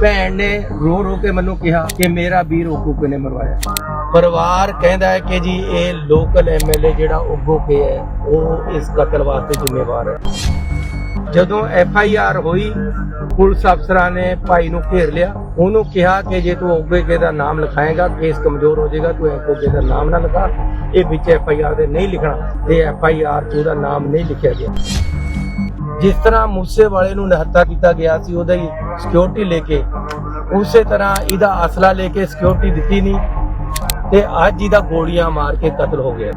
ਭੈਣ ਨੇ ਰੋ ਰੋ ਕੇ ਮੈਨੂੰ ਕਿਹਾ ਕਿ ਮੇਰਾ ਵੀਰ ਉਗੂਕੇ ਨੇ ਮਰਵਾਇਆ। ਪਰਿਵਾਰ ਕਹਿੰਦਾ ਹੈ ਕਿ ਜੀ ਇਹ ਲੋਕਲ ਐਮਐਲਏ ਜਿਹੜਾ ਉਗੂਕੇ ਹੈ ਉਹ ਇਸ ਕਤਲ ਵਾਸਤੇ ਜ਼ਿੰਮੇਵਾਰ ਹੈ। ਜਦੋਂ ਐਫ ਆਈ ਆਰ ਹੋਈ ਪੁਲਿਸ ਅਫਸਰਾਂ ਨੇ ਭਾਈ ਨੂੰ ਘੇਰ ਲਿਆ। ਉਹਨੂੰ ਕਿਹਾ ਕਿ ਜੇ ਤੂੰ ਉਗੂਕੇ ਦਾ ਨਾਮ ਲਿਖਾਏਗਾ ਕੇਸ ਕਮਜ਼ੋਰ ਹੋ ਜਾਏਗਾ ਤੂੰ ਉਗੂਕੇ ਦਾ ਨਾਮ ਨਾ ਲਿਖਾ। ਇਹ ਵਿੱਚ ਐਫ ਆਈ ਆਰ ਦੇ ਨਹੀਂ ਲਿਖਣਾ ਤੇ ਐਫ ਆਈ ਆਰ 'ਚ ਉਹਦਾ ਨਾਮ ਨਹੀਂ ਲਿਖਿਆ ਗਿਆ। ਜਿਸ ਤਰ੍ਹਾਂ ਮੂਸੇ ਵਾਲੇ ਨੂੰ ਨਿਹੱਤਾ ਕੀਤਾ ਗਿਆ ਸੀ ਉਹਦਾ ਹੀ ਸਿਕਿਉਰਿਟੀ ਲੈ ਕੇ ਉਸੇ ਤਰ੍ਹਾਂ ਇਹਦਾ ਅਸਲਾ ਲੈ ਕੇ ਸਿਕਿਉਰਿਟੀ ਦਿੱਤੀ ਨਹੀਂ ਤੇ ਅੱਜ ਇਹਦਾ ਗੋਲੀਆਂ ਮਾਰ ਕੇ ਕਤਲ ਹੋ ਗਿਆ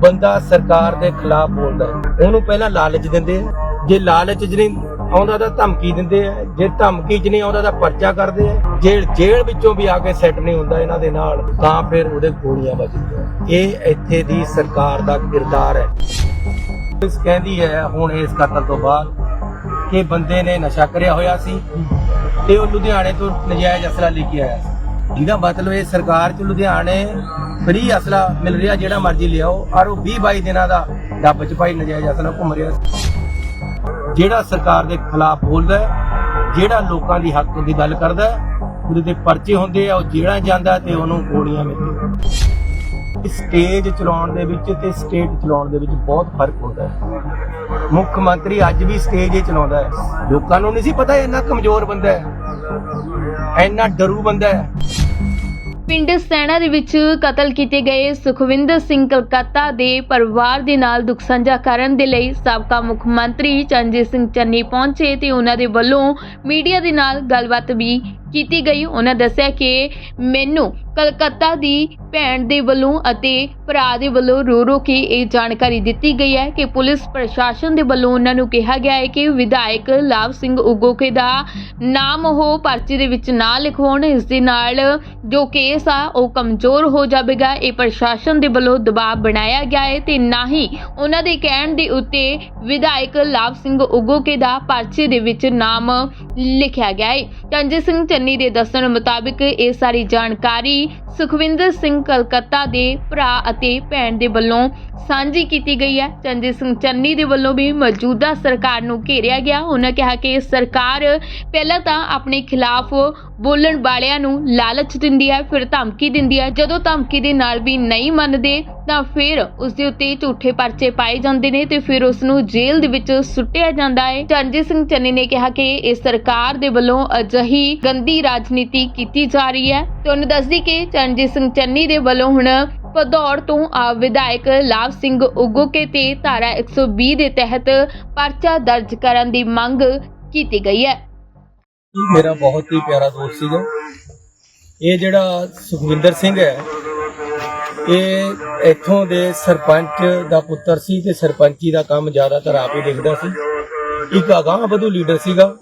ਬੰਦਾ ਸਰਕਾਰ ਦੇ ਖਿਲਾਫ ਬੋਲਦਾ ਹੈ ਉਹਨੂੰ ਪਹਿਲਾਂ ਲਾਲਚ ਦਿੰਦੇ ਆ ਜੇ ਲਾਲਚ 'ਚ ਆਉਂਦਾ ਤਾਂ ਧਮਕੀ ਦਿੰਦੇ ਆ ਜੇ ਧਮਕੀ 'ਚ ਨਹੀਂ ਆਉਂਦਾ ਤਾਂ ਪਰਚਾ ਕਰਦੇ ਆ ਜੇਲ੍ਹ ਜੇਲ੍ਹ ਵਿੱਚੋਂ ਵੀ ਆ ਕੇ ਸੈੱਟ ਨਹੀਂ ਹੁੰਦਾ ਇਹਨਾਂ ਦੇ ਨਾਲ ਤਾਂ ਫਿਰ ਉਹਦੇ ਗੋਲੀਆਂ ਵੱਜਦੀਆਂ ਇਹ ਇੱਥੇ ਦੀ ਸਰਕਾਰ ਦਾ ਕਿਰਦਾਰ ਹੈ ਪੁਲਿਸ ਕਹਿੰਦੀ ਹੈ ਹੁਣ ਇਸ ਕਤਲ ਤੋਂ ਬਾਅਦ ਕਿ ਬੰਦੇ ਨੇ ਨਸ਼ਾ ਕਰਿਆ ਹੋਇਆ ਸੀ ਤੇ ਉਹ ਲੁਧਿਆਣੇ ਤੋਂ ਨਜਾਇਜ਼ ਅਸਲਾ ਲੈ ਕੇ ਆਇਆ ਸੀ। ਜਿਹਦਾ ਮਤਲਬ ਇਹ ਸਰਕਾਰ ਚ ਲੁਧਿਆਣੇ ਫ੍ਰੀ ਅਸਲਾ ਮਿਲ ਰਿਹਾ ਜਿਹੜਾ ਮਰਜ਼ੀ ਲਿਆਓ, ਔਰ ਉਹ 20 22 ਦਿਨਾਂ ਦਾ ਡੱਬ ਚ ਭਾਈ ਨਜਾਇਜ਼ ਅਸਲਾ ਘੁੰਮ ਰਿਹਾ ਜਿਹੜਾ ਸਰਕਾਰ ਦੇ ਖਿਲਾਫ ਬੋਲਦਾ ਜਿਹੜਾ ਲੋਕਾਂ ਦੀ ਹੱਕ ਦੀ ਗੱਲ ਕਰਦਾ ਉਹਦੇ ਤੇ ਪਰਚੇ ਹੁੰਦੇ ਆ, ਉਹ ਜਿਹੜਾ ਜਾਂਦਾ ਤੇ ਉਹਨੂੰ ਗੋਲੀਆਂ ਮਿਲਦੀਆਂ। ਸਟੇਜ ਚਲਾਉਣ ਦੇ ਵਿੱਚ ਤੇ ਸਟੇਟ ਚਲਾਉਣ ਦੇ ਵਿੱਚ ਬਹੁਤ ਫ਼ਰਕ ਹੁੰਦਾ ਹੈ। ਮੁੱਖ ਮੰਤਰੀ ਅੱਜ ਵੀ ਸਟੇਜ ਹੀ ਚਲਾਉਂਦਾ ਹੈ। ਲੋਕਾਂ ਨੂੰ ਨਹੀਂ ਸੀ ਪਤਾ ਇੰਨਾ ਕਮਜ਼ੋਰ ਬੰਦਾ ਹੈ, ਇੰਨਾ ਡਰੂ ਬੰਦਾ ਹੈ। ਪਿੰਡ ਸੈਣਾ ਦੇ ਵਿੱਚ ਕਤਲ ਕੀਤੇ ਗਏ ਸੁਖਵਿੰਦਰ ਸਿੰਘ ਕਲਕੱਤਾ ਦੇ ਪਰਿਵਾਰ ਦੇ ਨਾਲ ਦੁੱਖ ਸਾਂਝਾ ਕਰਨ ਦੇ ਲਈ ਸਾਬਕਾ ਮੁੱਖ ਮੰਤਰੀ ਚੰਜੀਤ ਸਿੰਘ ਚੰਨੀ ਪਹੁੰਚੇ ਤੇ ਉਹਨਾਂ ਦੇ ਵੱਲੋਂ ਮੀਡੀਆ ਦੇ ਨਾਲ ਗੱਲਬਾਤ ਵੀ ਕੀਤੀ ਗਈ, ਉਹਨਾਂ ਦੱਸਿਆ ਕਿ ਮੈਨੂੰ ਕਲਕੱਤਾ ਦੀ ਭੈਣ ਦੇ ਵੱਲੋਂ ਅਤੇ ਭਰਾ ਦੇ ਵੱਲੋਂ ਰੋ ਰੋ ਕੇ ਇਹ ਜਾਣਕਾਰੀ ਦਿੱਤੀ ਗਈ ਹੈ ਕਿ ਪੁਲਿਸ ਪ੍ਰਸ਼ਾਸਨ ਦੇ ਵੱਲੋਂ ਉਹਨਾਂ ਨੂੰ ਕਿਹਾ ਗਿਆ ਹੈ ਕਿ ਵਿਧਾਇਕ ਲਾਭ ਸਿੰਘ ਉਗੋਕੇ ਦਾ ਨਾਮ ਉਹ ਪਰਚੀ ਦੇ ਵਿੱਚ ਨਾ ਲਿਖਵਾਉਣ, ਇਸ ਦੇ ਨਾਲ ਜੋ ਕੇਸ ਆ, ਉਹ ਕਮਜ਼ੋਰ ਹੋ ਜਾਵੇਗਾ। ਇਹ ਪ੍ਰਸ਼ਾਸਨ ਦੇ ਵੱਲੋਂ ਦਬਾਅ ਬਣਾਇਆ ਗਿਆ ਹੈ ਤੇ ਨਾ ਹੀ ਉਹਨਾਂ ਦੇ ਕਹਿਣ ਦੇ ਉੱਤੇ ਵਿਧਾਇਕ ਲਾਭ ਸਿੰਘ ਉਗੋਕੇ ਦਾ ਪਰਚੀ ਦੇ ਵਿੱਚ ਨਾਮ ਲਿਖਿਆ ਗਿਆ ਹੈ। ਚੰਜੀਤ ਸਿੰਘ ਚੰਨੀ ਦੇ ਦੱਸਣ ਮੁਤਾਬਿਕ ਇਹ ਸਾਰੀ ਜਾਣਕਾਰੀ ਸੁਖਵਿੰਦਰ ਸਿੰਘ ਕਲਕੱਤਾ ਦੇ ਭਰਾ ਅਤੇ ਭੈਣ ਦੇ ਵੱਲੋਂ ਸਾਂਝੀ ਕੀਤੀ ਗਈ ਹੈ। ਚੰਜੀਤ ਸਿੰਘ ਚੰਨੀ ਦੇ ਵੱਲੋਂ ਵੀ ਮੌਜੂਦਾ ਸਰਕਾਰ ਨੂੰ ਘੇਰਿਆ ਗਿਆ। ਉਹਨਾਂ ਕਿਹਾ ਕਿ ਸਰਕਾਰ ਪਹਿਲਾਂ ਤਾਂ ਆਪਣੇ ਖਿਲਾਫ ਬੋਲਣ ਵਾਲਿਆਂ ਨੂੰ ਲਾਲਚ ਦਿੰਦੀ ਹੈ, ਫਿਰ ਧਮਕੀ ਦਿੰਦੀ ਹੈ। ਜਦੋਂ ਧਮਕੀ ਦੇ ਨਾਲ ਵੀ ਨਹੀਂ ਮੰਨਦੇ ਤਾਂ ਫਿਰ ਉਸ ਦੇ ਉੱਤੇ ਝੂਠੇ ਪਰਚੇ ਪਾਏ ਜਾਂਦੇ ਨੇ ਤੇ ਫਿਰ ਉਸ ਨੂੰ ਜੇਲ੍ਹ ਦੇ ਵਿੱਚ ਸੁੱਟਿਆ ਜਾਂਦਾ ਹੈ। ਚਰਨਜੀਤ ਸਿੰਘ ਚੰਨੀ ਨੇ ਕਿਹਾ ਕਿ ਇਹ ਸਰਕਾਰ ਦੇ ਵੱਲੋਂ ਅਜਿਹੀ ਗੰਦੀ ਰਾਜਨੀਤੀ ਕੀਤੀ ਜਾ ਰਹੀ ਹੈ। ਤੇ ਦੱਸਦੀ ਕਿ ਚਰਨਜੀਤ ਸਿੰਘ ਚੰਨੀ ਦੇ ਵੱਲੋਂ ਹੁਣ ਭਦੌੜ ਤੋਂ ਵਿਧਾਇਕ ਲਾਭ ਸਿੰਘ ਉਗੋਕੇ ਤੇ ਧਾਰਾ 120 ਦੇ ਤਹਿਤ ਪਰਚਾ ਦਰਜ ਕਰਨ ਦੀ ਮੰਗ ਕੀਤੀ ਗਈ ਹੈ। ਮੇਰਾ ਬਹੁਤ ਹੀ ਪਿਆਰਾ ਦੋਸਤ ਸੀਗਾ। ਇਹ ਜਿਹੜਾ ਸੁਖਵਿੰਦਰ ਸਿੰਘ ਹੈ ਇਹ ਇੱਥੋਂ ਦੇ ਸਰਪੰਚ ਦਾ ਪੁੱਤਰ ਸੀ ਤੇ ਸਰਪੰਚੀ ਦਾ ਕੰਮ ਜ਼ਿਆਦਾਤਰ ਆਪ ਹੀ ਦੇਖਦਾ ਸੀ। ਇੱਕ ਅਗਾਂਹ ਵਧੂ ਲੀਡਰ ਸੀਗਾ।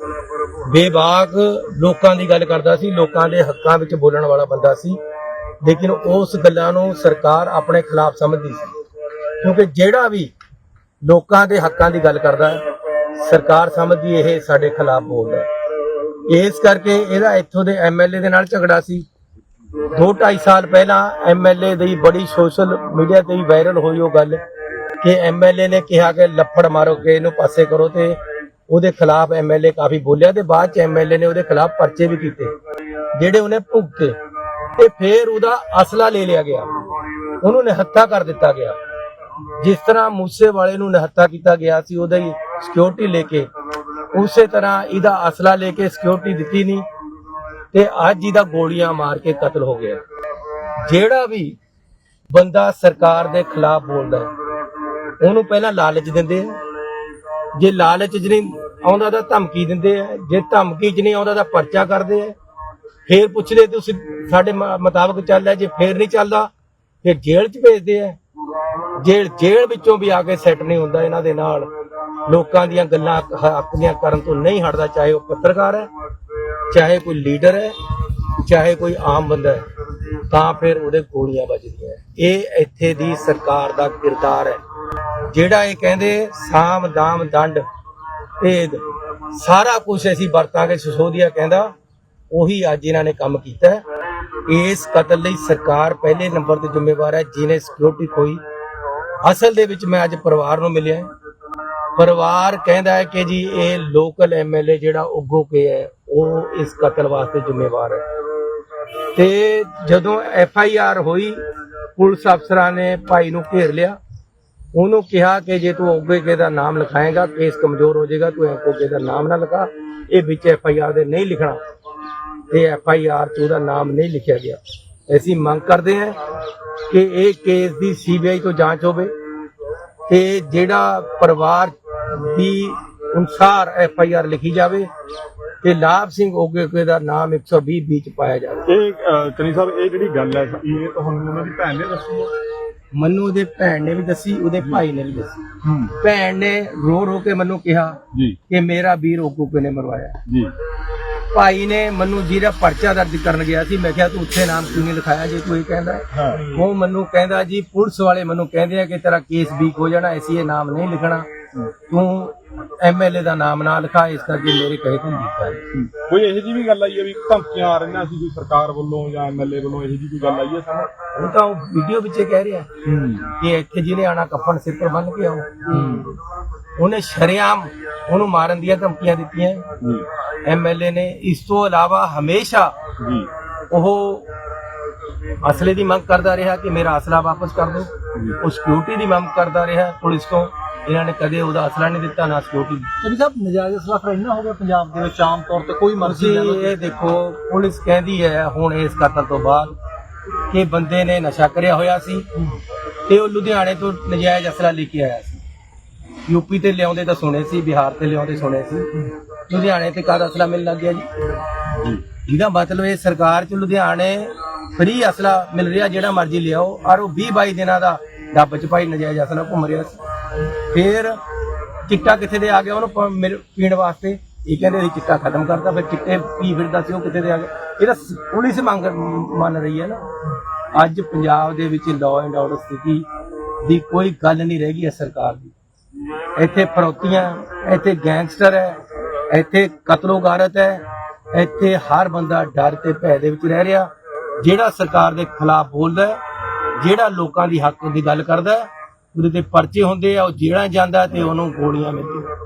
ਬੇਬਾਕ ਲੋਕਾਂ ਦੀ ਗੱਲ ਕਰਦਾ ਸੀ, ਲੋਕਾਂ ਦੇ ਹੱਕਾਂ ਵਿੱਚ ਬੋਲਣ ਵਾਲਾ ਬੰਦਾ ਸੀ। ਲੇਕਿਨ ਉਸ ਗੱਲਾਂ ਨੂੰ ਸਰਕਾਰ ਆਪਣੇ ਖਿਲਾਫ ਸਮਝਦੀ ਸੀ। ਕਿਉਂਕਿ ਜਿਹੜਾ ਵੀ ਲੋਕਾਂ ਦੇ ਹੱਕਾਂ ਦੀ ਗੱਲ ਕਰਦਾ, ਸਰਕਾਰ ਸਮਝਦੀ ਇਹ ਸਾਡੇ ਖਿਲਾਫ ਬੋਲਦਾ। ਇਸ ਕਰਕੇ ਇਹਦਾ ਇੱਥੋਂ ਦੇ ਐਮਐਲਏ ਦੇ ਨਾਲ ਝਗੜਾ ਸੀ। 2.5 ਸਾਲ ਪਹਿਲਾਂ ਐਮਐਲਏ ਦੀ ਬੜੀ ਸੋਸ਼ਲ ਮੀਡੀਆ ਤੇ ਵੀ ਵਾਇਰਲ ਹੋਈ ਉਹ ਗੱਲ ਕਿ ਐਮਐਲਏ ਨੇ ਕਿਹਾ ਕਿ ਲੱਫੜ ਮਾਰੋ ਕੇ ਇਹਨੂੰ ਪਾਸੇ ਕਰੋ ਤੇ ਉਹਦੇ ਖਿਲਾਫ ਐਮਐਲਏ ਕਾਫੀ ਬੋਲਿਆ ਤੇ ਬਾਅਦ ਚ ਐਮਐਲਏ ਨੇ ਉਹਦੇ ਖਿਲਾਫ ਪਰਚੇ ਵੀ ਕੀਤੇ, ਜਿਹੜੇ ਉਹਨੇ ਭੁਗਤੇ ਤੇ ਫਿਰ ਉਹਦਾ ਅਸਲਾ ਲੈ ਲਿਆ ਗਿਆ। ਉਹਨੂੰ ਨਿਹੱਥਾ ਕਰ ਦਿੱਤਾ ਗਿਆ। ਜਿਸ ਤਰ੍ਹਾਂ ਮੂਸੇ ਵਾਲੇ ਨੂੰ ਨਿਹੱਥਾ ਕੀਤਾ ਗਿਆ ਸੀ, ਉਹਦਾ ਹੀ ਸਿਕਿਉਰਿਟੀ ਲੈ ਕੇ, ਉਸੇ ਤਰ੍ਹਾਂ ਇਹਦਾ ਅਸਲਾ ਲੈ ਕੇ ਸਿਕਿਉਰਿਟੀ ਦਿੱਤੀ ਨਹੀਂ ਤੇ ਅੱਜ ਇਹਦਾ ਗੋਲੀਆਂ ਮਾਰ ਕੇ ਕਤਲ ਹੋ ਗਿਆ। ਜਿਹੜਾ ਵੀ ਬੰਦਾ ਸਰਕਾਰ ਦੇ ਖਿਲਾਫ ਬੋਲਦਾ ਉਹਨੂੰ ਪਹਿਲਾਂ ਲਾਲਚ ਦਿੰਦੇ ਆ। ਜੇ ਲਾਲਚ 'ਚ ਨਹੀਂ ਆਉਂਦਾ ਤਾਂ ਧਮਕੀ ਦਿੰਦੇ ਆ। ਜੇ ਧਮਕੀ 'ਚ ਨਹੀਂ ਆਉਂਦਾ ਤਾਂ ਪਰਚਾ ਕਰਦੇ ਆ। ਫੇਰ ਪੁੱਛਦੇ ਤੁਸੀਂ, ਸਾਡੇ ਮ- ਮੁਤਾਬਕ ਚੱਲਦਾ ਜੇ ਫੇਰ ਨਹੀਂ ਚੱਲਦਾ, ਫਿਰ ਜੇਲ੍ਹ 'ਚ ਭੇਜਦੇ ਆ। ਜੇਲ੍ਹ ਜੇਲ੍ਹ ਵਿੱਚੋਂ ਵੀ ਆ ਕੇ ਸੈੱਟ ਨਹੀਂ ਹੁੰਦਾ ਇਹਨਾਂ ਦੇ ਨਾਲ। ਲੋਕਾਂ ਦੀਆਂ ਗੱਲਾਂ ਹੱਕ ਦੀਆਂ ਕਰਨ ਤੋਂ ਨਹੀਂ ਹਟਦਾ, ਚਾਹੇ ਉਹ ਪੱਤਰਕਾਰ ਹੈ। ਚਾਹੇ ਕੋਈ ਲੀਡਰ ਹੈ, ਚਾਹੇ ਕੋਈ ਆਮ ਬੰਦਾ ਹੈ, ਤਾਂ ਫਿਰ ਉਹਦੇ ਗੋਲੀਆਂ ਵੱਜਦੀਆਂ ਇਹ ਇੱਥੇ ਦੀ ਸਰਕਾਰ ਦਾ ਕਿਰਦਾਰ ਹੈ। ਜਿਹੜਾ ਇਹ ਕਹਿੰਦੇ ਸਾਮ ਦਾਮ ਦੰਡ ਭੇਦ, ਸਾਰਾ ਕੁਝ ਅਸੀਂ ਵਰਤਾਂਗੇ ਸਿਸੋਦੀਆ ਕਹਿੰਦਾ, ਉਹੀ ਅੱਜ ਇਹਨਾਂ ਨੇ ਕੰਮ ਕੀਤਾ ਇਸ ਕਤਲ ਲਈ ਸਰਕਾਰ ਪਹਿਲੇ ਨੰਬਰ ਤੇ ਜ਼ਿੰਮੇਵਾਰ ਹੈ, ਜਿਹਨੇ ਸਿਕਿਉਰਿਟੀ ਖੋਈ। ਅਸਲ ਦੇ ਵਿੱਚ ਮੈਂ ਅੱਜ ਪਰਿਵਾਰ ਨੂੰ ਮਿਲਿਆ ਪਰਿਵਾਰ ਕਹਿੰਦਾ ਹੈ ਕਿ ਜੀ, ਇਹ ਲੋਕਲ ਐਮਐਲਏ ਜਿਹੜਾ ਉਗੋ ਕੇ ਹੈ ਉਹ ਇਸ ਕਤਲ ਵਾਸਤੇ ਜ਼ਿੰਮੇਵਾਰ ਹੈ। ਤੇ ਜਦੋਂ ਐਫ ਆਈ ਆਰ ਹੋਈ, ਪੁਲਿਸ ਅਫਸਰਾਂ ਨੇ ਭਾਈ ਨੂੰ ਘੇਰ ਲਿਆ। ਉਹਨੂੰ ਕਿਹਾ ਕਿ ਜੇ ਤੂੰ ਅੱਗੇ ਦਾ ਨਾਮ ਲਿਖਾਏਗਾ, ਕੇਸ ਕਮਜ਼ੋਰ ਹੋ ਜਾਏਗਾ, ਤੂੰ ਅੱਗੇ ਦਾ ਨਾਮ ਨਾ ਲਿਖਾ। ਇਹ ਵਿੱਚ ਐਫ ਆਈ ਆਰ ਦੇ ਨਹੀਂ ਲਿਖਣਾ। ਤੇ ਐਫ ਆਈ ਆਰ 'ਚ ਉਹਦਾ ਨਾਮ ਨਹੀਂ ਲਿਖਿਆ ਗਿਆ। ਅਸੀਂ ਮੰਗ ਕਰਦੇ ਹਾਂ ਕਿ ਇਹ ਕੇਸ ਦੀ ਸੀਬੀਆਈ ਤੋਂ ਜਾਂਚ ਹੋਵੇ ਤੇ ਜਿਹੜਾ ਪਰਿਵਾਰ ਦੀ ਅਨੁਸਾਰ ਐਫ ਆਈ ਆਰ ਲਿਖੀ ਜਾਵੇ। ਤੇ ਲਾਭ ਸਿੰਘ ਓਗੇ ਦਾ ਨਾਮ 120 ਵਿੱਚ ਪਾਇਆ ਜਾਵੇ ਇਹ ਅਹ, ਚੰਨੀ ਸਾਹਿਬ ਇਹ ਜਿਹੜੀ ਗੱਲ ਹੈ ਇਹ ਤੁਹਾਨੂੰ ਉਹਨਾਂ ਦੀ ਭੈਣ ਨੇ ਦੱਸੀ ਹੈ? ਮੈਨੂੰ ਉਹਦੇ ਭੈਣ ਨੇ ਵੀ ਦੱਸੀ ਉਹਦੇ ਭਾਈ ਨੇ ਵੀ ਦੱਸੀ। ਹੂੰ। ਭੈਣ ਨੇ ਰੋ ਰੋ ਕੇ ਮੈਨੂੰ ਕਿਹਾ ਜੀ। ਕਿ ਮੇਰਾ ਵੀਰ ਓਗੋਕੇ ਨੇ ਮਰਵਾਇਆ। ਜੀ। ਭਾਈ ਨੇ ਮੈਨੂੰ ਜਿਹੜਾ ਪਰਚਾ ਦਰਜ ਕਰਨ ਗਿਆ ਸੀ ਮੈਂ ਕਿਹਾ ਤੂੰ ਉੱਥੇ ਨਾਮ ਕਿਉਂ ਨਹੀਂ ਲਿਖਾਇਆ ਜੇ ਇਹ ਕਹਿੰਦਾ ਹੈ? ਹਾਂ। ਉਹ ਮੈਨੂੰ ਕਹਿੰਦਾ ਜੀ ਪੁਲਿਸ ਵਾਲੇ ਮੈਨੂੰ ਕਹਿੰਦੇ ਆ ਕਿ ਤੇਰਾ ਕੇਸ ਵੀਕ ਹੋ ਜਾਣਾ ਅਸੀਂ ਇਹ ਨਾਮ ਨਹੀਂ ਲਿਖਣਾ। ਤੂੰ ਐਮਐਲਏ ਦਾ ਨਾਮ ਨਾ ਲਿਖਾ ਇਸ ਕਰਕੇ ਮੇਰੇ ਕਹੇ ਤੋਂ ਲਿਖਾ ਹੈ ਕੋਈ ਇਹੋ ਜਿਹੀ ਵੀ ਗੱਲ ਆਈ ਹੈ ਵੀ ਧਮਕੀਆਂ ਆ ਰਹੀਆਂ ਸੀ ਕੋਈ ਸਰਕਾਰ ਵੱਲੋਂ ਜਾਂ ਐਮਐਲਏ ਵੱਲੋਂ ਇਹੋ ਜਿਹੀ ਕੋਈ ਗੱਲ ਆਈ ਹੈ ਸਾਹਮਣੇ ਉਹ ਤਾਂ ਉਹ ਵੀਡੀਓ ਵਿੱਚ ਕਹਿ ਰਿਹਾ ਕਿ ਇੱਥੇ ਜਿਹਨੇ ਆਣਾ ਕੱਫਣ ਸਿਰ ਪਰ ਬੰਨ ਕੇ ਆਓ। ਉਹਨੇ ਸ਼ਰੇਆਮ ਉਹਨੂੰ ਮਾਰਨ ਦੀਆਂ ਧਮਕੀਆਂ ਦਿੱਤੀਆਂ। ਜੀ ਐਮਐਲਏ ਨੇ ਇਸ ਤੋਂ ਇਲਾਵਾ ਹਮੇਸ਼ਾ ਜੀ। ਉਹ ਅਸਲੇ ਦੀ ਮੰਗ ਕਰਦਾ ਰਿਹਾ ਕਿ ਮੇਰਾ ਅਸਲਾ ਵਾਪਸ ਕਰ ਦਿਓ। ਉਹ ਸਿਕਿਉਰਿਟੀ ਦੀ ਮੰਗ ਕਰਦਾ ਰਿਹਾ ਪੁਲਿਸ ਤੋਂ। ਇਹਨਾਂ ਨੇ ਕਦੇ ਉਹਦਾ ਅਸਲਾ ਨਹੀਂ ਦਿੱਤਾ ਨਾ ਸਿਕਿਉਰਿਟੀ ਚਲੀ ਸਾਹਿਬ ਨਜਾਇਜ਼ ਅਸਲਾ ਫਿਰ ਇੰਨਾ ਹੋ ਗਿਆ ਪੰਜਾਬ ਦੇ ਵਿੱਚ ਆਮ ਤੌਰ ਤੇ ਕੋਈ ਮਰਜ਼ੀ ਲੈ ਲਓ। ਇਹ ਦੇਖੋ ਪੁਲਿਸ ਕਹਿੰਦੀ ਹੈ ਹੁਣ ਇਸ ਕਤਲ ਤੋਂ ਬਾਅਦ ਕਿ ਬੰਦੇ ਨੇ ਨਸ਼ਾ ਕਰਿਆ ਹੋਇਆ ਸੀ ਤੇ ਉਹ ਲੁਧਿਆਣੇ ਤੋਂ ਨਜਾਇਜ਼ ਅਸਲਾ ਲੈ ਕੇ ਆਇਆ ਸੀ। ਯੂਪੀ ਤੇ ਲਿਆਉਂਦੇ ਤਾਂ ਸੁਣੇ ਸੀ ਬਿਹਾਰ ਤੇ ਲਿਆਉਂਦੇ ਸੁਣੇ ਸੀ। ਲੁਧਿਆਣੇ ਤੇ ਕਾਹਦਾ ਅਸਲਾ ਮਿਲਣ ਲੱਗ ਗਿਆ ਜੀ? ਇਹਦਾ ਮਤਲਬ ਇਹ ਸਰਕਾਰ ਚ ਲੁਧਿਆਣੇ ਫ੍ਰੀ ਅਸਲਾ ਮਿਲ ਰਿਹਾ ਜਿਹੜਾ ਮਰਜ਼ੀ ਲਿਆਓ। ਔਰ ਉਹ 20 22 ਦਿਨਾਂ ਦਾ ਡੱਬ ਚ ਪਾਈ ਨਜਾਇਜ਼ ਅਸਲਾ ਘੁੰਮ ਰਿਹਾ ਸੀ। ਫਿਰ ਚਿੱਟਾ ਕਿੱਥੇ ਦੇ ਆ ਗਿਆ ਉਹਨੂੰ ਪ- ਪੀਣ ਵਾਸਤੇ? ਇਹ ਕਹਿੰਦੇ ਅਸੀਂ ਚਿੱਟਾ ਖਤਮ ਕਰਤਾ, ਫਿਰ ਚਿੱਟੇ ਪੀ ਫਿਰਦਾ ਸੀ ਉਹ ਕਿੱਥੇ ਦੇ ਆ ਗਿਆ ਇਹਦਾ ਪੁਲਿਸ ਮੰਗ ਮੰਨ ਰਹੀ ਹੈ ਨਾ। ਅੱਜ ਪੰਜਾਬ ਦੇ ਵਿੱਚ ਲਾਅ ਐਂਡ ਆਰਡਰ ਸਥਿਤੀ ਦੀ ਕੋਈ ਗੱਲ ਨਹੀਂ ਰਹਿ ਗਈ ਹੈ ਸਰਕਾਰ ਦੀ। ਇੱਥੇ ਫਰੋਤੀਆਂ, ਇੱਥੇ ਗੈਂਗਸਟਰ ਹੈ, ਇੱਥੇ ਕਤਲੋਗਾਰਤ ਹੈ, ਇੱਥੇ ਹਰ ਬੰਦਾ ਡਰ ਤੇ ਭੈ ਦੇ ਵਿੱਚ ਰਹਿ ਰਿਹਾ। ਜਿਹੜਾ ਸਰਕਾਰ ਦੇ ਖਿਲਾਫ ਬੋਲਦਾ ਜਿਹੜਾ ਲੋਕਾਂ ਦੀ ਹੱਕ ਦੀ ਗੱਲ ਕਰਦਾ ਉਹਦੇ ਤੇ ਪਰਚੇ ਹੁੰਦੇ ਆ ਉਹ ਜੇਲ੍ਹਾਂ ਜਾਂਦਾ ਤੇ ਉਹਨੂੰ ਗੋਲੀਆਂ ਮਿਲਦੀਆਂ।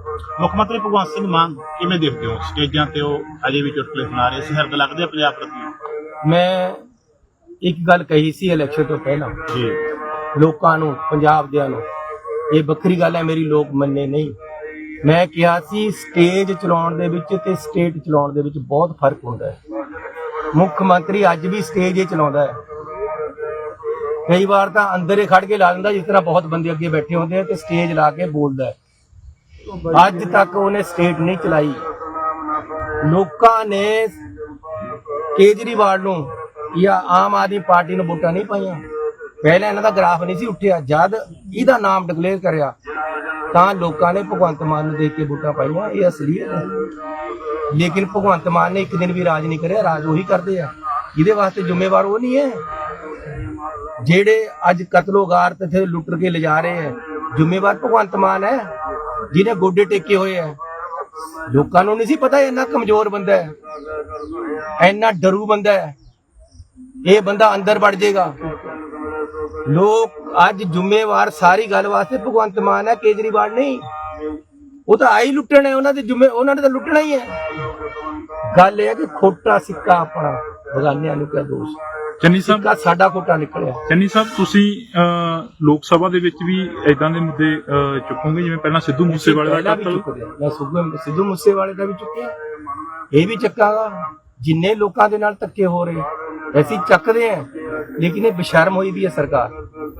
ਮੁੱਖ ਮੰਤਰੀ ਭਗਵੰਤ ਸਿੰਘ ਮਾਨ ਕਿਵੇਂ ਦੇਖਦੇ ਹੋ? ਸਟੇਜਾਂ ਤੇ ਉਹ ਅਜੇ ਵੀ ਚੁਟਕਲੇ ਸੁਣਾ ਰਹੇ ਸੀ ਹਰਦ ਲੱਗਦੇ ਆ ਪੰਜਾਬ ਪ੍ਰਤੀ? ਮੈਂ ਇੱਕ ਗੱਲ ਕਹੀ ਸੀ ਇਲੈਕਸ਼ਨ ਤੋਂ ਪਹਿਲਾਂ। ਜੀ। ਲੋਕਾਂ ਨੂੰ ਪੰਜਾਬ ਦਿਆਂ ਨੂੰ ਇਹ ਵੱਖਰੀ ਗੱਲ ਹੈ ਮੇਰੀ ਲੋਕ ਮੰਨੇ ਨਹੀਂ। ਮੈਂ ਕਿਹਾ ਸੀ ਸਟੇਜ ਚਲਾਉਣ ਦੇ ਵਿੱਚ ਤੇ ਸਟੇਟ ਚਲਾਉਣ ਦੇ ਵਿੱਚ ਬਹੁਤ ਫ਼ਰਕ ਹੁੰਦਾ ਹੈ। ਮੁੱਖ ਮੰਤਰੀ ਅੱਜ ਵੀ ਸਟੇਜ ਹੀ ਚਲਾਉਂਦਾ ਹੈ। ਕਈ ਵਾਰ ਤਾਂ ਅੰਦਰ ਹੀ ਖੜ ਕੇ ਲਾ ਦਿੰਦਾ, ਜਿਸ ਤਰ੍ਹਾਂ ਬਹੁਤ ਬੰਦੇ ਅੱਗੇ ਬੈਠੇ ਹੁੰਦੇ ਆ ਤੇ ਸਟੇਜ ਲਾ ਕੇ ਬੋਲਦਾ ਹੈ। ਅੱਜ ਤੱਕ ਉਹਨੇ ਸਟੇਟ ਨਹੀਂ ਚਲਾਈ। ਲੋਕਾਂ ਨੇ ਕੇਜਰੀਵਾਲ ਨੂੰ ਜਾਂ ਆਮ ਆਦਮੀ ਪਾਰਟੀ ਨੂੰ ਵੋਟਾਂ ਨਹੀਂ ਪਾਈਆਂ। ਪਹਿਲਾਂ ਇਹਨਾਂ ਦਾ ਗ੍ਰਾਫ ਨਹੀਂ ਸੀ ਉੱਠਿਆ। ਜਦ ਇਹਦਾ ਨਾਮ ਡਿਕਲੇਅਰ ਕਰਿਆ, ਤਾਂ ਲੋਕਾਂ ਨੇ ਭਗਵੰਤ ਮਾਨ ਨੂੰ ਦੇਖ ਕੇ ਵੋਟਾਂ ਪਾਈਆਂ। ਇਹ ਅਸਲੀਅਤ ਹੈ। ਲੇਕਿਨ ਭਗਵੰਤ ਮਾਨ ਨੇ ਇੱਕ ਦਿਨ ਵੀ ਰਾਜ ਨਹੀਂ ਕਰਿਆ। ਰਾਜ ਉਹੀ ਕਰਦੇ ਆ। ਇਹਦੇ ਵਾਸਤੇ ਜ਼ਿੰਮੇਵਾਰ ਉਹ ਨਹੀਂ ਹੈ। ਜਿਹੜੇ ਅੱਜ ਕਤਲੋਗਾਰ ਤੇ ਇੱਥੇ ਲੁੱਟ ਕੇ ਲਿਜਾ ਰਹੇ ਹੈ, ਜ਼ਿੰਮੇਵਾਰ ਭਗਵੰਤ ਮਾਨ ਹੈ, ਜਿਹਨੇ ਗੋਡੇ ਟੇਕੇ ਹੋਏ ਹੈ। ਲੋਕਾਂ ਨੂੰ ਨਹੀਂ ਸੀ ਪਤਾ ਇੰਨਾ ਕਮਜ਼ੋਰ ਬੰਦਾ ਹੈ, ਇੰਨਾ ਡਰੂ ਬੰਦਾ ਹੈ। ਇਹ ਬੰਦਾ ਅੰਦਰ ਵੜ ਜਾਏਗਾ। ਲੋਕ ਅੱਜ ਜ਼ਿੰਮੇਵਾਰ ਸਾਰੀ ਗੱਲ ਵਾਸਤੇ ਭਗਵੰਤ ਮਾਨ ਹੈ, ਕੇਜਰੀਵਾਲ ਨਹੀਂ। ਉਹ ਤਾਂ ਆਈ ਲੁੱਟਣ ਹੈ, ਉਹਨਾਂ ਦੇ ਜ਼ਿੰਮੇ, ਉਹਨਾਂ ਨੇ ਤਾਂ ਲੁੱਟਣਾ ਹੀ ਹੈ। ਗੱਲ ਇਹ ਹੈ ਕਿ ਖੋਟਾ ਸਿੱਕਾ ਆਪਣਾ, ਬਗਾਨਿਆਂ ਨੂੰ ਕਿਆ ਦੋਸ਼। ਚੰਨੀ ਸਾਹਿਬ? ਸਿੱਕਾ ਸਾਡਾ ਖੋਟਾ ਨਿਕਲਿਆ। ਚੰਨੀ ਸਾਹਿਬ ਤੁਸੀਂ ਅਹ, ਲੋਕ ਸਭਾ ਦੇ ਵਿੱਚ ਵੀ ਇਦਾਂ ਦੇ ਮੁੱਦੇ ਅਹ, ਚੁੱਕੋਗੇ? ਜਿਵੇਂ ਪਹਿਲਾਂ ਸਿੱਧੂ ਮੂਸੇਵਾਲੇ ਦਾ ਪਹਿਲਾਂ ਵੀ ਕਤਲ ਚੁੱਕਦੇ ਆ। ਮੈਂ ਸਿੱਧੂ ਸਿੱਧੂ ਮੂਸੇਵਾਲੇ ਦਾ ਵੀ ਚੁੱਕਿਆ। ਇਹ ਵੀ ਚੱਕਾਗਾ ਜਿੰਨੇ ਲੋਕਾਂ ਦੇ ਨਾਲ ਧੱਕੇ ਹੋ ਰਹੇ ਅਸੀਂ ਚੱਕਦੇ ਆ ਲੇਕਿਨ ਇਹ ਬਸ਼ਰਮ ਹੋਈ ਵੀ ਹੈ ਸਰਕਾਰ।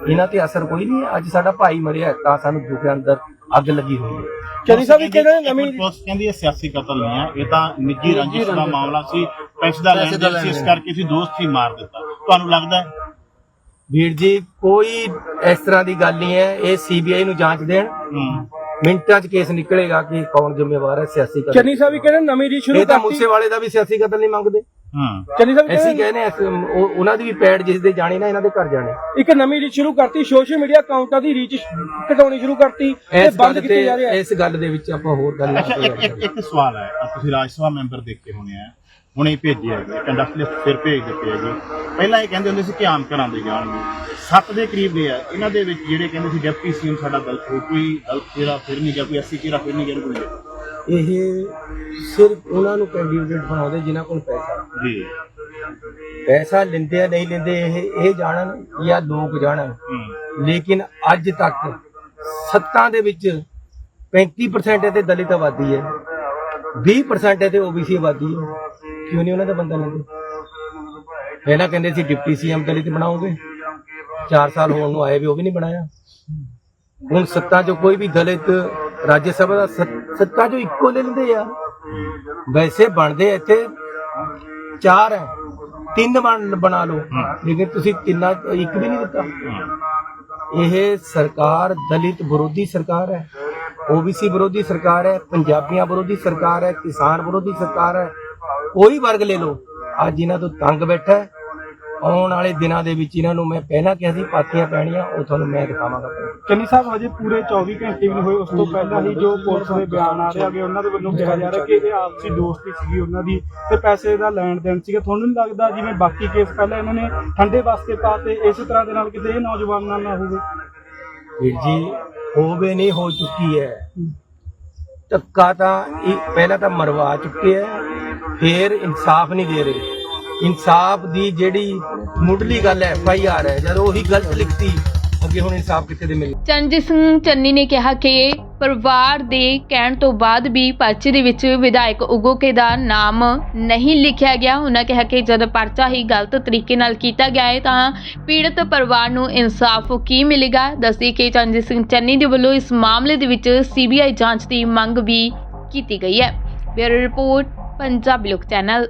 ਇਹਨਾਂ ਤੇ ਅਸਰ ਕੋਈ ਨਹੀਂ ਹੈ। ਅੱਜ ਸਾਡਾ ਭਾਈ ਮਰਿਆ ਹੈ, ਤਾਂ ਸਾਨੂੰ ਦੁੱਖ ਦੇ ਅੰਦਰ ਅੱਗ ਲੱਗੀ ਹੋਈ ਹੈ। ਚਲੀ ਸਾਹਿਬ ਕਿਹੜੇ ਨਵੀਂ ਪੁਲਿਸ ਕਹਿੰਦੀ ਇਹ ਸਿਆਸੀ ਕਤਲ ਨਹੀਂ ਹੈ। ਇਹ ਤਾਂ ਨਿੱਜੀ ਰੰਜਿਸ਼ ਦਾ ਮਾਮਲਾ ਸੀ ਪੈਸੇ ਦਾ ਲੈਣ ਦੇਣ ਸੀ ਇਸ ਕਰਕੇ ਅਸੀਂ ਦੋਸਤ ਹੀ ਮਾਰ ਦਿੱਤਾ। ਤੁਹਾਨੂੰ ਲੱਗਦਾ ਹੈ? ਵੀਰ ਜੀ ਕੋਈ ਇਸ ਤਰ੍ਹਾਂ ਦੀ ਗੱਲ ਨਹੀਂ ਹੈ। ਇਹ ਸੀਬੀਆਈ ਨੂੰ ਜਾਂਚ ਦੇਣ। ਮਿੰਟਾਂ 'ਚ ਕੇਸ ਨਿਕਲੇਗਾ ਕਿ ਕੌਣ ਜ਼ਿੰਮੇਵਾਰ ਹੈ ਸਿਆਸੀ ਕਤਲ ਚੰਨੀ ਸਾਹਿਬ ਇਹ ਕਿਹੜੇ ਨਵੀਂ ਰੀ ਸ਼ੁਰੂ ਇਹ ਤਾਂ ਕਰਤੀ ਮੂਸੇਵਾਲੇ ਦਾ ਵੀ ਸਿਆਸੀ ਕਤਲ ਨਹੀਂ ਮੰਗਦੇ। ਹੂੰ। ਚੰਨੀ ਸਾਹਿਬ ਐਸੀ ਕਹਿੰਦੇ ਉਹ- ਉਹਨਾਂ ਦੀ ਵੀ ਪੈੜ ਜਿਸ ਦੇ ਜਾਣੀ ਨਾ ਇਹਨਾਂ ਦੇ ਘਰ ਜਾਣੇ। ਇੱਕ ਨਵੀਂ ਰੀ ਸ਼ੁਰੂ ਕਰਤੀ ਸੋਸ਼ਲ ਮੀਡੀਆ ਅਕਾਊਂਟਾਂ ਦੀ ਰੀਚ ਘਟਾਉਣੀ ਸ਼ੁਰੂ ਕਰਤੀ ਤੇ ਇਸ ਬੰਦ ਗੱਲ ਕੀਤੀ ਜਾ ਰਹੀ ਤੇ ਹੈ। ਇਸ ਗੱਲ ਦੇ ਵਿੱਚ ਆਪਾਂ ਹੋਰ ਗੱਲ ਨਾ ਅੱਛਾ ਇੱਕ ਇੱਕ ਇੱਕ ਸਵਾਲ ਹੈ ਆਹ ਤੁਸੀਂ ਰਾਜ ਸਭਾ ਮੈਂਬਰ ਦੇਖੇ ਹੋਣੇ ਆ ਹੁਣੇ ਭੇਜੇ ਹੈਗੇ ਕੰਡਕਟ ਲਿਸਟ ਫਿਰ ਭੇਜ ਦਿੱਤੇ ਹੈਗੇ ਪਹਿਲਾਂ ਇਹ ਕਹਿੰਦੇ ਹੁੰਦੇ ਸੀ ਕਿ ਆਮ ਘਰਾਂ ਦੇ ਜਾਣਗੇ ਸੱਤ ਦੇ ਕਰੀਬ ਦੇ ਆ ਇਹਨਾਂ ਦੇ ਵਿੱਚ ਜਿਹੜੇ ਕਹਿੰਦੇ ਸੀ ਡਿਪਟੀ ਸੀਐਮ ਸਾਡਾ ਗਲਤ ਹੋ ਕੋਈ ਗਲਤ ਕਿਹੜਾ ਫਿਰ ਨਹੀਂ ਗਿਆ ਕੋਈ ਐਸੀ ਕਿਹੜਾ ਫਿਰ ਨਹੀਂ ਗਿਆ ਕੋਈ ਇਹ ਸਿਰਫ ਉਹਨਾਂ ਨੂੰ ਕੈਂਡੀਡੇਟ ਬਣਾਉਂਦੇ ਜਿਨ੍ਹਾਂ ਕੋਲ ਪੈਸਾ। ਜੀ। ਪੈਸਾ ਲੈਂਦੇ ਆ ਨਹੀਂ ਲੈਂਦੇ ਇਹ ਇਹ ਜਾਣਨ ਜਾਂ ਲੋਕ ਜਾਣਨ। ਲੇਕਿਨ ਅੱਜ ਤੱਕ ਸੱਤਾਂ ਦੇ ਵਿੱਚ 35% ਤੇ ਦਲਿਤ ਆਬਾਦੀ ਹੈ। 20% ਤੇ ਓਬੀਸੀ ਆਬਾਦੀ ਹੈ। ਕਿਉਂ ਨਹੀਂ ਉਹਨਾਂ ਦਾ ਬੰਦਾ ਲੈਂਦੇ? ਪਹਿਲਾਂ ਕਹਿੰਦੇ ਸੀ ਡਿਪਟੀ ਸੀਐਮ ਦਲਿਤ ਬਣਾਓਗੇ। 4 ਸਾਲ ਹੋਣ ਨੂੰ ਆਏ ਵੀ ਉਹ ਵੀ ਨਹੀਂ ਬਣਾਇਆ। ਹੁਣ ਸੱਤਾ 'ਚੋਂ ਕੋਈ ਵੀ ਦਲਿਤ ਰਾਜ ਸਭਾ ਦਾ ਸੱਤਾ 'ਚੋਂ ਇੱਕੋ ਲੈ ਲੈਂਦੇ ਆ। ਵੈਸੇ ਬਣਦੇ ਇੱਥੇ ਚਾਰ ਹੈ। ਤਿੰਨ ਬਣ ਬਣਾ ਲਓ। ਲੇਕਿਨ ਤੁਸੀਂ ਤਿੰਨਾਂ ਇੱਕ ਵੀ ਨਹੀਂ ਦਿੱਤਾ। ਇਹ ਸਰਕਾਰ ਦਲਿਤ ਵਿਰੋਧੀ ਸਰਕਾਰ ਹੈ। ਓਬੀਸੀ ਵਿਰੋਧੀ ਸਰਕਾਰ ਹੈ, ਪੰਜਾਬੀਆਂ ਵਿਰੋਧੀ ਸਰਕਾਰ ਹੈ, ਕਿਸਾਨ ਵਿਰੋਧੀ ਸਰਕਾਰ ਹੈ। ਕੋਈ ਵਰਗ ਲੈ ਲਓ। ਅੱਜ ਇਹਨਾਂ ਤੋਂ ਤੰਗ ਬੈਠਾ ਆਉਣ ਵਾਲੇ ਦਿਨਾਂ ਦੇ ਵਿੱਚ ਇਹਨਾਂ ਨੂੰ ਮੈਂ ਪਹਿਲਾਂ ਕਿਹਾ ਸੀ ਪਾਥੀਆਂ ਪੈਣੀਆਂ ਉਹ ਤੁਹਾਨੂੰ ਮੈਂ ਦਿਖਾਵਾਂਗਾ। ਚੰਨੀ ਸਾਹਿਬ ਹਜੇ ਪੂਰੇ 24 ਘੰਟੇ ਵੀ ਹੋਏ ਉਸ ਤੋਂ ਪਹਿਲਾਂ ਹੀ ਜੋ ਪੁਲਿਸ ਦੇ ਬਿਆਨ ਆ ਰਹੇ ਹੈਗੇ ਉਹਨਾਂ ਦੇ ਵੱਲੋਂ ਕਿਹਾ ਜਾ ਰਿਹਾ ਕਿ ਇਹ ਆਪਸੀ ਦੋਸਤੀ ਸੀਗੀ ਉਹਨਾਂ ਦੀ ਤੇ ਪੈਸੇ ਦਾ ਲੈਣ ਦੇਣ ਸੀਗਾ। ਤੁਹਾਨੂੰ ਨਹੀਂ ਲੱਗਦਾ ਜਿਵੇਂ ਬਾਕੀ ਕੇਸ ਪਹਿਲਾਂ ਇਹਨਾਂ ਨੇ ਠੰਡੇ ਵਾਸਤੇ ਪਾਤੇ ਇਸੇ ਤਰ੍ਹਾਂ ਦੇ ਨਾਲ ਕਿਤੇ ਇਹ ਨੌਜਵਾਨ ਨਾਲ ਨਾ ਹੋਵੇ? ਵੀਰ ਜੀ ਹੋਵੇ ਨਹੀਂ ਹੋ ਚੁੱਕੀ ਹੈ। ਧੱਕਾ ਤਾਂ ਇਹ ਪਹਿਲਾਂ ਤਾਂ ਮਰਵਾ ਚੁੱਕੇ ਹੈ ਫੇਰ ਇਨਸਾਫ ਨਹੀਂ ਦੇ ਰਹੇ। ਇਨਸਾਫ ਦੀ ਜਿਹੜੀ ਮੁੱਢਲੀ ਗੱਲ ਹੈ, ਐਫ ਆਈ ਆਰ ਹੈ, ਜਦ ਉਹੀ ਗਲਤ ਲਿਖਤੀ, ਅੱਗੇ ਹੁਣ ਇਨਸਾਫ ਕਿੱਥੇ ਦੇ ਮਿਲੇ ਚਰਨਜੀਤ ਸਿੰਘ ਚੰਨੀ ਨੇ ਕਿਹਾ ਕਿ ਪਰਿਵਾਰ ਦੇ ਕਹਿਣ ਤੋਂ ਬਾਅਦ ਵੀ ਪਰਚੇ ਦੇ ਵਿੱਚ ਵਿਧਾਇਕ ਉਗੋਕੇ ਦਾ ਨਾਮ ਨਹੀਂ ਲਿਖਿਆ ਗਿਆ। ਉਹਨਾਂ ਕਿਹਾ ਕਿ ਜਦ ਪਰਚਾ ਹੀ ਗਲਤ ਤਰੀਕੇ ਨਾਲ ਕੀਤਾ ਗਿਆ ਹੈ, ਤਾਂ ਪੀੜਤ ਪਰਿਵਾਰ ਨੂੰ ਇਨਸਾਫ ਕੀ ਮਿਲੇਗਾ? ਦੱਸਦੀ ਕਿ ਚਰਨਜੀਤ ਸਿੰਘ ਚੰਨੀ ਦੇ ਵੱਲੋਂ ਇਸ ਮਾਮਲੇ ਦੇ ਵਿੱਚ ਸੀਬੀਆਈ ਜਾਂਚ ਦੀ ਮੰਗ ਵੀ ਕੀਤੀ ਗਈ ਹੈ। ਬਿਊਰੋ ਰਿਪੋਰਟ, ਪੰਜਾਬੀ ਲੋਕ ਚੈਨਲ।